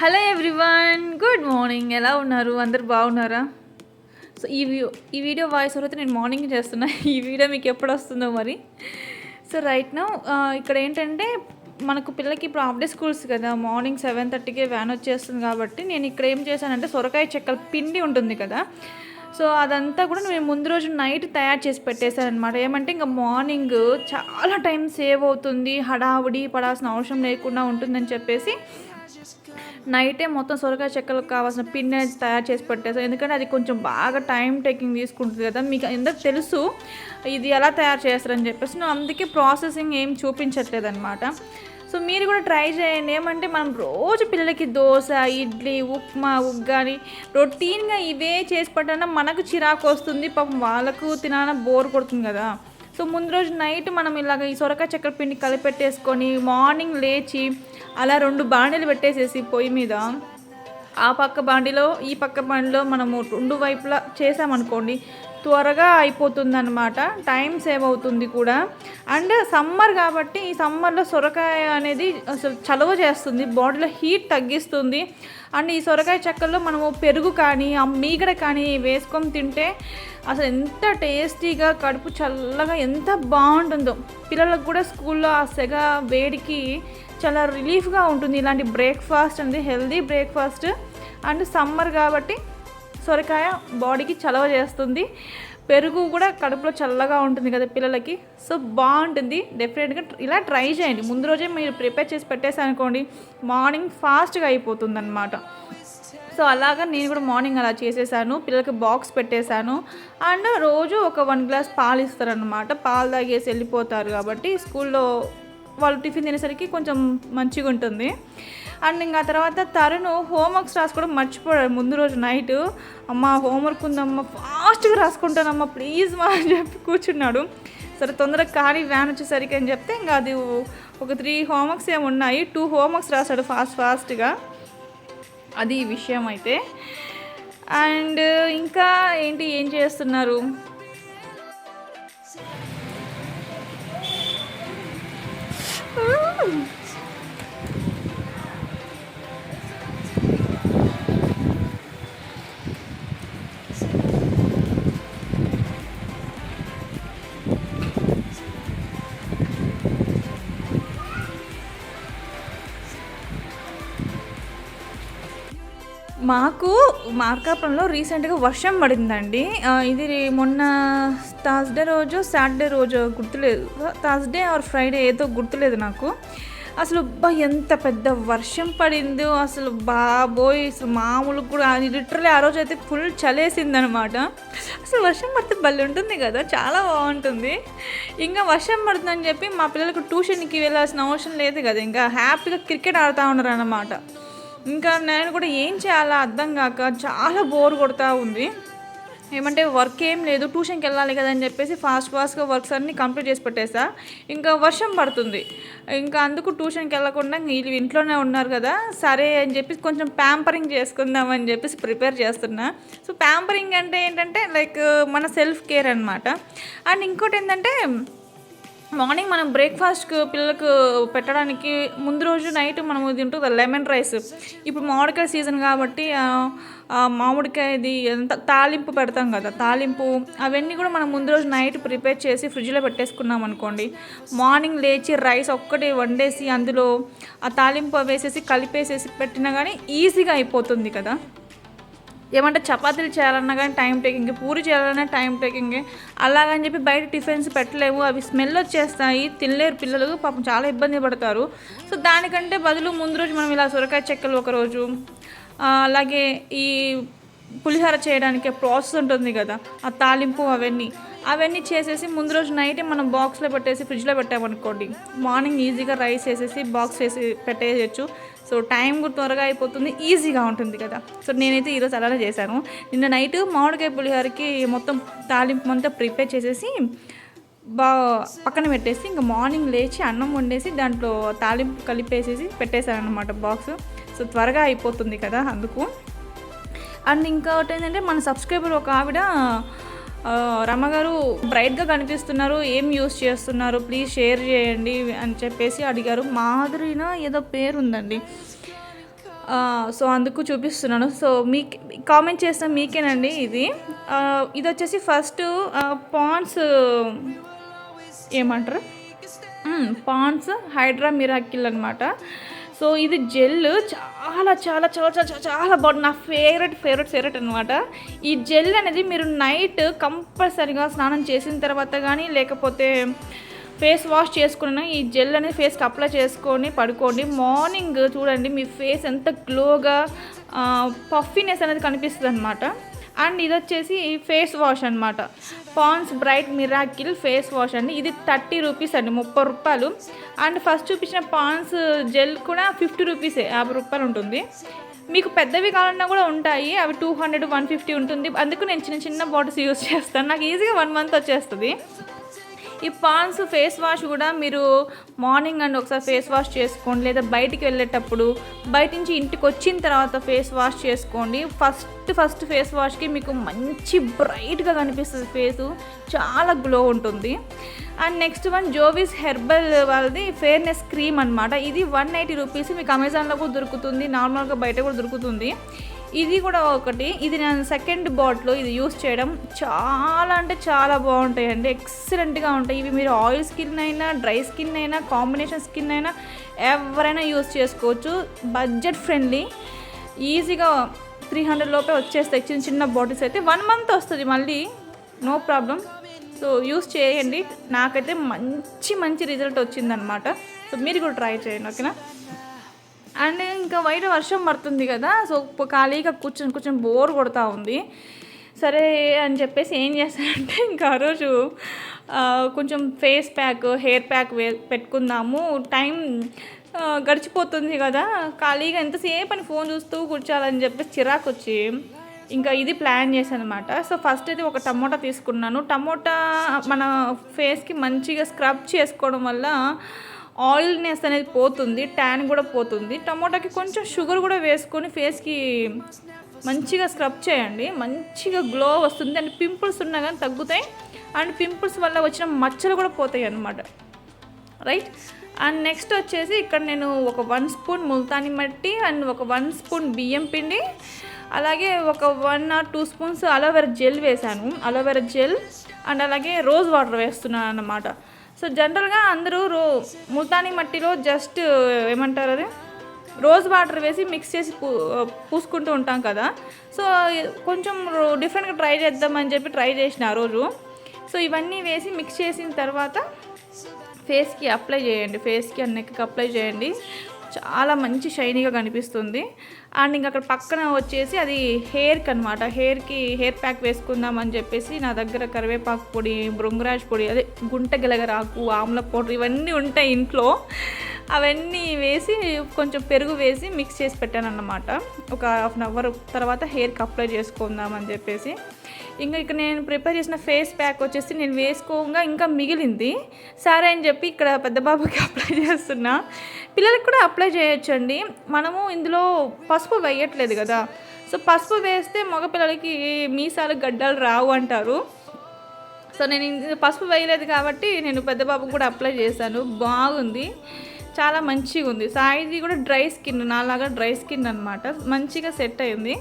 Hello everyone good morning. ఎలా ఉన్నారు? అందరు బాగున్నారా? సో ఈ ఈ వీడియో వాయిస్ అయితే నేను మార్నింగ్ చేస్తున్నా. ఈ వీడియో మీకు ఎప్పుడు వస్తుందో మరి. సో రైట్ నా ఇక్కడ ఏంటంటే మనకు పిల్లలకి ఇప్పుడు హాఫ్ డే స్కూల్స్ కదా. మార్నింగ్ సెవెన్ థర్టీకే వ్యాన్ వచ్చేస్తుంది కాబట్టి నేను ఇక్కడ ఏం చేశానంటే సొరకాయ చెక్కల పిండి ఉంటుంది కదా. సో అదంతా కూడా నేను ముందు రోజు నైట్ తయారు చేసి పెట్టేశానమాట ఏమంటే ఇంకా మార్నింగ్ చాలా టైం సేవ్ అవుతుంది. హడావుడి పడాల్సిన అవసరం లేకుండా ఉంటుందని చెప్పేసి నైటే మొత్తం సొరకాయ చెక్కలకు కావాల్సిన పిండి అనేది తయారు చేసి పెట్టేసాను ఎందుకంటే అది కొంచెం బాగా టైం టేకింగ్ తీసుకుంటుంది కదా. మీకు ఎందుకు తెలుసు ఇది ఎలా తయారు చేస్తారని చెప్పేసి. నువ్వు అందుకే ప్రాసెసింగ్ ఏం చూపించట్లేదు అనమాట సో మీరు కూడా ట్రై చేయండి. ఏమంటే మనం రోజు పిల్లలకి దోశ ఇడ్లీ ఉప్మా ఉగ్గాని రొటీన్గా ఇవే చేసి పెట్టాలన్నా మనకు చిరాకు వస్తుంది. పాపం వాళ్ళకు తినాలన్నా బోర్ కొడుతుంది కదా. సో ముందు రోజు నైట్ మనం ఇలాగ ఈ సొరకాయ చక్కెర పిండి కలిపెట్టేసుకొని మార్నింగ్ లేచి అలా రెండు బాండీలు పెట్టేసేసి పొయ్యి మీద. ఆ పక్క బాండిలో ఈ పక్క బాండిలో మనము రెండు వైపులా చేసామనుకోండి త్వరగా అయిపోతుందనమాట టైం సేవ్ అవుతుంది కూడా. అండ్ సమ్మర్ కాబట్టి ఈ సమ్మర్లో సొరకాయ అనేది అసలు చలవ చేస్తుంది. బాడీలో హీట్ తగ్గిస్తుంది. అండ్ ఈ సొరకాయ చెక్కల్లో మనము పెరుగు కానీ ఆ మీగడ కానీ వేసుకొని తింటే అసలు ఎంత టేస్టీగా కడుపు చల్లగా ఎంత బాగుంటుందో. పిల్లలకు కూడా స్కూల్లో ఆ సెగ వేడికి చాలా రిలీఫ్గా ఉంటుంది. ఇలాంటి బ్రేక్ఫాస్ట్ అనేది హెల్దీ బ్రేక్ఫాస్ట్ అండ్ సమ్మర్ కాబట్టి సొరకాయ బాడీకి చలవ చేస్తుంది. పెరుగు కూడా కడుపులో చల్లగా ఉంటుంది కదా పిల్లలకి. సో బాగుంటుంది. డెఫినెట్గా ఇలా ట్రై చేయండి. ముందు రోజే మీరు ప్రిపేర్ చేసి పెట్టేసానుకోండి మార్నింగ్ ఫాస్ట్గా అయిపోతుంది అనమాట సో అలాగా నేను కూడా మార్నింగ్ అలా చేసేసాను. పిల్లలకి బాక్స్ పెట్టేశాను. అండ్ రోజు ఒక వన్ గ్లాస్ పాలు ఇస్తారనమాట పాలు తాగేసి వెళ్ళిపోతారు కాబట్టి స్కూల్లో వాళ్ళు టిఫిన్ తినేసరికి కొంచెం మంచిగా ఉంటుంది అండ్ ఇంకా తర్వాత తరుణ్ హోంవర్క్స్ రాసుకోవడం మర్చిపోయాడు. ముందు రోజు నైట్ అమ్మ హోంవర్క్ ఉందమ్మా ఫాస్ట్గా రాసుకుంటానమ్మా ప్లీజ్ మా అని చెప్పి కూర్చున్నాడు. సరే తొందరగా కానీ వ్యాన్ వచ్చేసరికి అని చెప్తే ఇంకా అది ఒక త్రీ హోంవర్క్స్ ఏమి ఉన్నాయి. టూ హోంవర్క్స్ రాశాడు ఫాస్ట్ ఫాస్ట్గా. అది ఈ విషయం అయితే. అండ్ ఇంకా ఏంటి ఏం చేస్తున్నారు? మాకు మార్కాపురంలో రీసెంట్గా వర్షం పడిందండి. ఇది మొన్న థర్స్డే రోజు సాటర్డే రోజు గుర్తులేదు. థర్స్డే ఆర్ ఫ్రైడే ఏదో గుర్తులేదు నాకు. అసలు అబ్బా ఎంత పెద్ద వర్షం పడిందో అసలు బాబోయ్ అసలు మామూలు కూడా లిటరలీ ఆ రోజు అయితే ఫుల్ చలేసిందనమాట. అసలు వర్షం పడితే భలే ఉంటుంది కదా చాలా బాగుంటుంది. ఇంకా వర్షం పడుతుందని చెప్పి మా పిల్లలకు ట్యూషన్కి వెళ్ళాల్సిన అవసరం లేదు కదా ఇంకా హ్యాపీగా క్రికెట్ ఆడుతూ ఉన్నారు అన్నమాట ఇంకా నేను కూడా ఏం చేయాలో అర్థం కాక చాలా బోర్ కొడతా ఉంది. ఏమంటే వర్క్ ఏం లేదు ట్యూషన్కి వెళ్ళాలి కదా అని చెప్పేసి ఫాస్ట్ ఫాస్ట్గా వర్క్స్ అన్నీ కంప్లీట్ చేసి పెట్టేసా. ఇంకా వర్షం పడుతుంది. ఇంకా అందుకు ట్యూషన్కి వెళ్ళకుండా వీళ్ళు ఇంట్లోనే ఉన్నారు కదా సరే అని చెప్పేసి కొంచెం ప్యాంపరింగ్ చేసుకుందాం అని చెప్పేసి ప్రిపేర్ చేస్తున్నా. సో ప్యాంపరింగ్ అంటే ఏంటంటే లైక్ మన సెల్ఫ్ కేర్ అనమాట అండ్ ఇంకోటి ఏంటంటే మార్నింగ్ మనం బ్రేక్ఫాస్ట్కి పిల్లలకు పెట్టడానికి ముందు రోజు నైట్ మనం ఇది ఉంటుంది లెమన్ రైస్. ఇప్పుడు మామిడికాయ సీజన్ కాబట్టి మామిడికాయది ఎంత తాలింపు పెడతాం కదా తాలింపు అవన్నీ కూడా మనం ముందు రోజు నైట్ ప్రిపేర్ చేసి ఫ్రిడ్జ్లో పెట్టేసుకున్నాం అనుకోండి మార్నింగ్ లేచి రైస్ ఒక్కటి వండేసి అందులో ఆ తాలింపు వేసేసి కలిపేసేసి పెట్టినా కానీ ఈజీగా అయిపోతుంది కదా. ఏమంటే చపాతీలు చేయాలన్నా కానీ టైం టేకింగ్ పూరి చేయాలన్నా టైం టేకింగ్. అలాగని చెప్పి బయట టిఫిన్స్ పెట్టలేము. అవి స్మెల్ వచ్చేస్తాయి తినలేరు పిల్లలు పాపం చాలా ఇబ్బంది పడతారు. సో దానికంటే బదులు ముందు రోజు మనం ఇలా సొరకాయ చెక్కలు ఒకరోజు అలాగే ఈ పులిహోర చేయడానికి ప్రాసెస్ ఉంటుంది కదా. ఆ తాలింపు అవన్నీ. అవన్నీ చేసేసి ముందు రోజు నైటే మనం బాక్స్లో పెట్టేసి ఫ్రిడ్జ్లో పెట్టామనుకోండి మార్నింగ్ ఈజీగా రైస్ వేసేసి బాక్స్ వేసి పెట్టేయచ్చు. సో టైం కూడా త్వరగా అయిపోతుంది ఈజీగా ఉంటుంది కదా. సో నేనైతే ఈరోజు అలానే చేశాను. నిన్న నైట్ మామిడికాయ పులిహోరకి మొత్తం తాలింపు అంతా ప్రిపేర్ చేసేసి బా పక్కన పెట్టేసి ఇంకా మార్నింగ్ లేచి అన్నం వండేసి దాంట్లో తాలింపు కలిపేసేసి పెట్టేశాను అనమాట బాక్స్ సో త్వరగా అయిపోతుంది కదా అందుకు. అండ్ ఇంకొకటి ఏంటంటే మన సబ్స్క్రైబర్ ఒక ఆవిడ రమ్మగారు బ్రైట్గా కనిపిస్తున్నారు ఏం యూస్ చేస్తున్నారు ప్లీజ్ షేర్ చేయండి అని చెప్పేసి అడిగారు. మాధురిన ఏదో పేరు ఉందండి సో అందుకు చూపిస్తున్నాను. సో మీకు కామెంట్ చేసిన మీకేనండి ఇది. ఇది వచ్చేసి ఫస్ట్ పాన్స్ ఏమంటారు? పాన్స్ హైడ్రా మిరాకిల్ అనమాట సో ఇది జెల్ చాలా చాలా చాలా చాలా చాలా చాలా బాగుంది నా ఫేవరెట్ ఫేవరెట్ ఫేవరెట్ అనమాట ఈ జెల్ అనేది మీరు నైట్ కంపల్సరీగా స్నానం చేసిన తర్వాత కానీ లేకపోతే ఫేస్ వాష్ చేసుకున్న ఈ జెల్ అనేది ఫేస్కి అప్లై చేసుకొని పడుకోండి. మార్నింగ్ చూడండి మీ ఫేస్ ఎంత గ్లోగా పఫీనెస్ అనేది కనిపిస్తుంది అనమాట అండ్ ఇది వచ్చేసి ఫేస్ వాష్ అనమాట Pond's bright miracle face wash అండి. ఇది థర్టీ రూపీస్ అండి ముప్పై రూపాయలు. అండ్ ఫస్ట్ చూపించిన పాన్స్ జెల్ కూడా ఫిఫ్టీ రూపీసే యాభై రూపాయలు ఉంటుంది. మీకు పెద్దవి కావాలన్నా కూడా ఉంటాయి అవి టూ హండ్రెడ్ వన్ ఫిఫ్టీ ఉంటుంది. అందుకు నేను చిన్న చిన్న బాటిల్స్ యూస్ చేస్తాను. నాకు ఈజీగా వన్ మంత్ వచ్చేస్తుంది. ఈ పాన్స్ ఫేస్ వాష్ కూడా మీరు మార్నింగ్ అండ్ ఒకసారి ఫేస్ వాష్ చేసుకోండి. లేదా బయటికి వెళ్ళేటప్పుడు బయట నుంచి ఇంటికి వచ్చిన తర్వాత ఫేస్ వాష్ చేసుకోండి. ఫస్ట్ ఫస్ట్ ఫేస్ వాష్కి మీకు మంచి బ్రైట్గా కనిపిస్తుంది ఫేసు. చాలా గ్లో ఉంటుంది. And next one Jovees herbal వాళ్ళది ఫేర్నెస్ క్రీమ్ అనమాట ఇది వన్ ఎయిటీ రూపీస్ మీకు అమెజాన్లో కూడా దొరుకుతుంది. నార్మల్గా బయట కూడా దొరుకుతుంది. ఇది కూడా ఒకటి. ఇది నేను సెకండ్ బాటిల్ ఇది యూస్ చేయడం చాలా అంటే చాలా బాగుంటాయండి. ఎక్సలెంట్గా ఉంటాయి. ఇవి మీరు ఆయిల్ స్కిన్ అయినా డ్రై స్కిన్ అయినా కాంబినేషన్ స్కిన్ అయినా ఎవరైనా యూస్ చేసుకోవచ్చు. బడ్జెట్ ఫ్రెండ్లీ ఈజీగా త్రీ హండ్రెడ్ లోపే వచ్చేస్తాయి. చిన్న చిన్న బాటిల్స్ అయితే వన్ మంత్ వస్తుంది మళ్ళీ. నో ప్రాబ్లం సో యూస్ చేయండి. నాకైతే మంచి మంచి రిజల్ట్ వచ్చిందనమాట సో మీరు కూడా ట్రై చేయండి ఓకేనా అండ్ ఇంకా బయట వర్షం పడుతుంది కదా సో ఖాళీగా కూర్చొని కూర్చొని బోర్ కొడతా ఉంది. సరే అని చెప్పేసి ఏం చేస్తానంటే ఇంకా ఆ రోజు కొంచెం ఫేస్ ప్యాక్ హెయిర్ ప్యాక్ వే పెట్టుకుందాము. టైం గడిచిపోతుంది కదా ఖాళీగా ఎంతసేపు అని ఫోన్ చూస్తూ కూర్చోాలని చెప్పేసి చిరాకు వచ్చి ఇంకా ఇది ప్లాన్ చేశాను అనమాట సో ఫస్ట్ అయితే ఒక టమోటా తీసుకున్నాను. టమోటా మన ఫేస్కి మంచిగా స్క్రబ్ చేసుకోవడం వల్ల ఆయిల్నెస్ అనేది పోతుంది ట్యాన్ కూడా పోతుంది. టమోటాకి కొంచెం షుగర్ కూడా వేసుకొని ఫేస్కి మంచిగా స్క్రబ్ చేయండి. మంచిగా గ్లో వస్తుంది. అండ్ పింపుల్స్ ఉన్నా కానీ తగ్గుతాయి. అండ్ పింపుల్స్ వల్ల వచ్చిన మచ్చలు కూడా పోతాయి అన్నమాట. రైట్? అండ్ నెక్స్ట్ వచ్చేసి ఇక్కడ నేను ఒక వన్ స్పూన్ ముల్తాని మట్టి అండ్ ఒక వన్ స్పూన్ బియ్యం పిండి. అలాగే ఒక one or two spoons aloe vera gel వేశాను. అలోవెరా జెల్ అండ్ అలాగే రోజ్ వాటర్ వేస్తున్నాను అన్నమాట సో జనరల్గా అందరూ రో ముల్తాని మట్టిలో జస్ట్ ఏమంటారు అది? రోజ్ వాటర్ వేసి మిక్స్ చేసి పూ పూసుకుంటూ ఉంటాం కదా. సో కొంచెం డిఫరెంట్గా ట్రై చేద్దామని చెప్పి ట్రై చేసిన ఆ రోజు. సో ఇవన్నీ వేసి మిక్స్ చేసిన తర్వాత ఫేస్కి అప్లై చేయండి. ఫేస్కి అండ్ నెక్కి అప్లై చేయండి. చాలా మంచి షైనీగా కనిపిస్తుంది. అండ్ ఇంకా అక్కడ పక్కన వచ్చేసి అది హెయిర్కి అనమాట హెయిర్కి హెయిర్ ప్యాక్ వేసుకుందాం అని చెప్పేసి నా దగ్గర కరివేపాకు పొడి బృంగరాజ్ పొడి అదే గుంట గెలగరాకు ఆమ్ల పౌడర్ ఇవన్నీ ఉంటాయి ఇంట్లో. అవన్నీ వేసి కొంచెం పెరుగు వేసి మిక్స్ చేసి పెట్టాను అన్నమాట ఒక హాఫ్ అన్ అవర్ తర్వాత హెయిర్కి అప్లై చేసుకుందాం అని చెప్పేసి. ఇంకా ఇక్కడ నేను ప్రిపేర్ చేసిన ఫేస్ ప్యాక్ వచ్చేసి నేను వేసుకోగా ఇంకా మిగిలింది. సరే అని చెప్పి ఇక్కడ పెద్ద బాబుకి అప్లై చేస్తున్నా. పిల్లలకి కూడా అప్లై చేయొచ్చండి. మనము ఇందులో పసుపు వేయట్లేదు కదా. సో పసుపు వేస్తే మగపిల్లలకి మీసాలు గడ్డలు రావు అంటారు. సో నేను పసుపు వేయలేదు కాబట్టి నేను పెద్ద బాబుకి కూడా అప్లై చేశాను. బాగుంది. చాలా మంచిగా ఉంది సాయిది కూడా డ్రై స్కిన్ నాలాగా డ్రై స్కిన్ అనమాట మంచిగా సెట్ అయింది.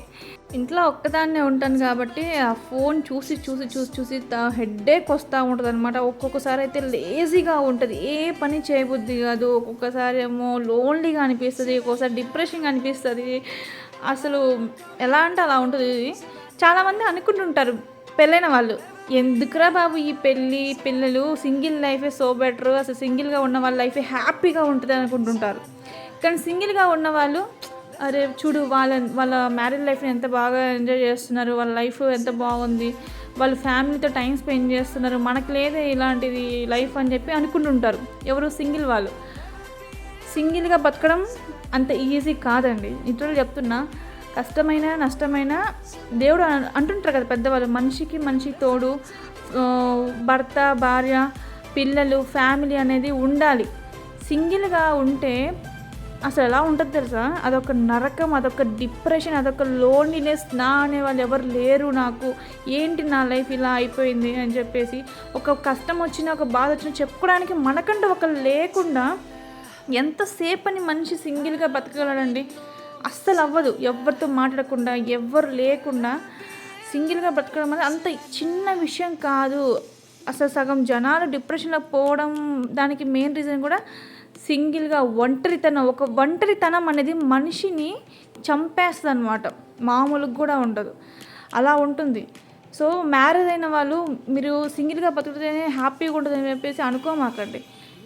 ఇంట్లో ఒక్కదాన్నే ఉంటాను కాబట్టి ఆ ఫోన్ చూసి చూసి చూసి చూసి హెడ్ఏక్ వస్తూ ఉంటుంది అనమాట ఒక్కొక్కసారి అయితే లేజీగా ఉంటుంది. ఏ పని చేయబుద్ధి కాదు. ఒక్కొక్కసారి ఏమో లోన్లీగా అనిపిస్తుంది ఒక్కొక్కసారి డిప్రెషన్గా అనిపిస్తుంది. అసలు ఎలా అంటే అలా ఉంటుంది. చాలామంది అనుకుంటుంటారు పెళ్ళైన వాళ్ళు ఎందుకురా బాబు ఈ పెళ్ళి పిల్లలు సింగిల్ లైఫే సో బెటర్. అసలు సింగిల్గా ఉన్న వాళ్ళ లైఫే హ్యాపీగా ఉంటుంది అనుకుంటుంటారు కానీ సింగిల్గా ఉన్నవాళ్ళు అరే చూడు వాళ్ళ వాళ్ళ మ్యారేజ్ లైఫ్ని ఎంత బాగా ఎంజాయ్ చేస్తున్నారు వాళ్ళ లైఫ్ ఎంత బాగుంది వాళ్ళ ఫ్యామిలీతో టైం స్పెండ్ చేస్తున్నారు మనకు లేదే ఇలాంటిది లైఫ్ అని చెప్పి అనుకుంటుంటారు. ఎవరు? సింగిల్ వాళ్ళు. సింగిల్గా బతకడం అంత ఈజీ కాదండి. ఇతరులు చెప్తున్నా కష్టమైన నష్టమైన దేవుడు అంటుంటారు కదా పెద్దవాళ్ళు మనిషికి మనిషి తోడు భర్త భార్య పిల్లలు ఫ్యామిలీ అనేది ఉండాలి. సింగిల్గా ఉంటే అసలు ఎలా ఉంటుంది తెలుసా? అదొక నరకం అదొక డిప్రెషన్ అదొక లోన్లీనెస్ నా అనే వాళ్ళు ఎవరు లేరు నాకు. ఏంటి నా లైఫ్ ఇలా అయిపోయింది అని చెప్పేసి ఒక కష్టం వచ్చినా ఒక బాధ వచ్చినా చెప్పుకోవడానికి మనకంటూ ఒక లేకుండా ఎంతసేపు అని మనిషి సింగిల్గా బతకగలడండి? అస్సలు అవ్వదు. ఎవరితో మాట్లాడకుండా ఎవ్వరు లేకుండా సింగిల్గా బ్రతకడం అనేది అంత చిన్న విషయం కాదు. అసలు సగం జనాలు డిప్రెషన్లో పోవడం దానికి మెయిన్ రీజన్ కూడా సింగిల్గా ఒంటరితనం ఒక ఒంటరితనం అనేది మనిషిని చంపేస్తుంది అనమాట మామూలుగా కూడా ఉండదు. అలా ఉంటుంది. సో మ్యారేజ్ అయిన వాళ్ళు మీరు సింగిల్గా బతుకుతేనే హ్యాపీగా ఉంటుందని చెప్పేసి అనుకోమాకండి.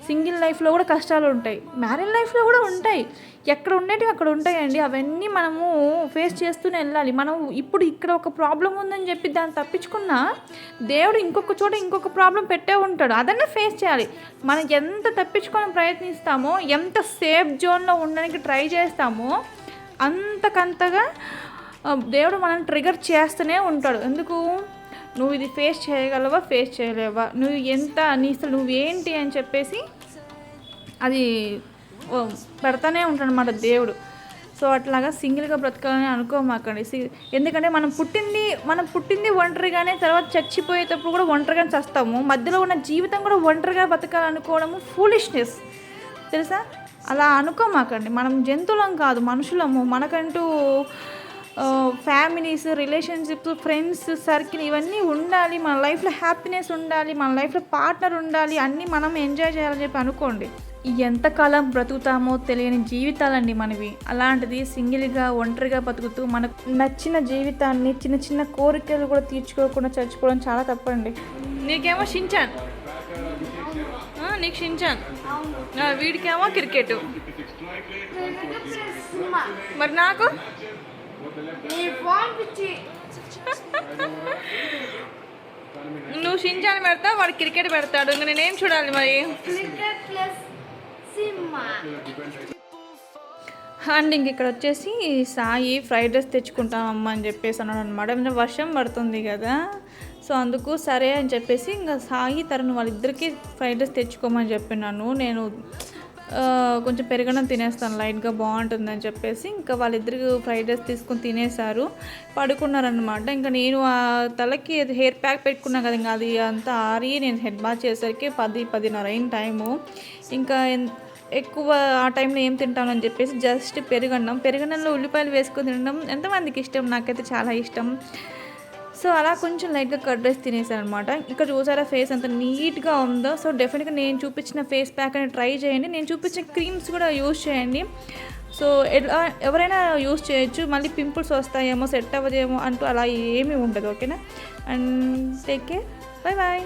సింగిల్ లైఫ్లో కూడా కష్టాలు ఉంటాయి. మ్యారేజ్ లైఫ్లో కూడా ఉంటాయి. ఎక్కడ ఉండేటివి అక్కడ ఉంటాయండి. అవన్నీ మనము ఫేస్ చేస్తూనే వెళ్ళాలి. మనం ఇప్పుడు ఇక్కడ ఒక ప్రాబ్లం ఉందని చెప్పి దాన్ని తప్పించుకున్నా దేవుడు ఇంకొక చోట ఇంకొక ప్రాబ్లం పెట్టే ఉంటాడు. అదన్నే ఫేస్ చేయాలి. మనం ఎంత తప్పించుకొని ప్రయత్నిస్తామో ఎంత సేఫ్ జోన్లో ఉండడానికి ట్రై చేస్తామో అంతకంతగా దేవుడు మనం ట్రిగర్ చేస్తూనే ఉంటాడు. ఎందుకు? నువ్వు ఇది ఫేస్ చేయగలవా? ఫేస్ చేయలేవా? నువ్వు ఎంత నీ అసలు నువ్వేంటి అని చెప్పేసి అది పెడతానే ఉంటాడనమాట దేవుడు. సో అట్లాగా సింగిల్గా బ్రతకాలని అనుకోమాకండి. ఎందుకంటే మనం పుట్టింది మనం పుట్టింది ఒంటరిగానే తర్వాత చచ్చిపోయేటప్పుడు కూడా ఒంటరిగానే చస్తాము. మధ్యలో ఉన్న జీవితం కూడా ఒంటరిగా బతకాలనుకోవడము ఫూలిష్నెస్ తెలుసా? అలా అనుకోమాకండి. మనం జంతువులం కాదు మనుషులము. మనకంటూ ఫ్యామిలీస్ రిలేషన్షిప్స్ ఫ్రెండ్స్ సర్కిల్ ఇవన్నీ ఉండాలి. మన లైఫ్లో హ్యాపీనెస్ ఉండాలి మన లైఫ్లో పార్ట్నర్ ఉండాలి అన్నీ మనం ఎంజాయ్ చేయాలని చెప్పి అనుకోండి. ఎంతకాలం బ్రతుకుతామో తెలియని జీవితాలండి మనవి. అలాంటిది సింగిల్గా ఒంటరిగా బతుకుతూ మనకు నచ్చిన జీవితాన్ని చిన్న చిన్న కోరికలు కూడా తీర్చుకోకుండా చచ్చిపోవడం చాలా తప్పండి. నీకేమో షించాన్. ఆ, నీకు షించాన్. వీడికేమో క్రికెట్. మరి నాకు? నువ్వు షించాన్ పెడతావు వాడు క్రికెట్ పెడతాడు. ఇంకా నేనేం చూడాలి మరి? అండ్ ఇంక ఇక్కడ వచ్చేసి సాయి ఫ్రైడ్ రైస్ తెచ్చుకుంటామమ్మా అని చెప్పేసి అన్నాడు అనమాట వర్షం పడుతుంది కదా. సో అందుకు సరే అని చెప్పేసి ఇంకా సాయి తరుణ్ వాళ్ళిద్దరికీ ఫ్రైడ్ రైస్ తెచ్చుకోమని చెప్పినాను నేను కొంచెం పెరగడం తినేస్తాను లైట్గా బాగుంటుందని చెప్పేసి ఇంకా వాళ్ళిద్దరికి ఫ్రైడ్ రైస్ తీసుకొని తినేశారు. పడుకున్నారనమాట ఇంకా నేను ఆ తలకి హెయిర్ ప్యాక్ పెట్టుకున్నాను కదా ఇంకా అది అంతా ఆరి నేను హెడ్ బాత్ చేసరికి పది పదిన్నర అయిన టైము. ఇంకా ఎక్కువ ఆ టైంలో ఏం తింటానని చెప్పేసి జస్ట్ పెరుగన్నం. పెరుగన్నంలో ఉల్లిపాయలు వేసుకొని తినడం ఎంతమందికి ఇష్టం? నాకైతే చాలా ఇష్టం. సో అలా కొంచెం లైట్గా కట్ రైస్ తినేసాను అనమాట ఇక్కడ చూసారా ఫేస్ అంత నీట్గా ఉందో. సో డెఫినెట్గా నేను చూపించిన ఫేస్ ప్యాక్ అని ట్రై చేయండి. నేను చూపించిన క్రీమ్స్ కూడా యూజ్ చేయండి. సో ఎలా ఎవరైనా యూస్ చేయొచ్చు. మళ్ళీ పింపుల్స్ వస్తాయేమో సెట్ అవ్వదేమో అంటూ అలా ఏమీ ఉండదు ఓకేనా? And take care. Bye bye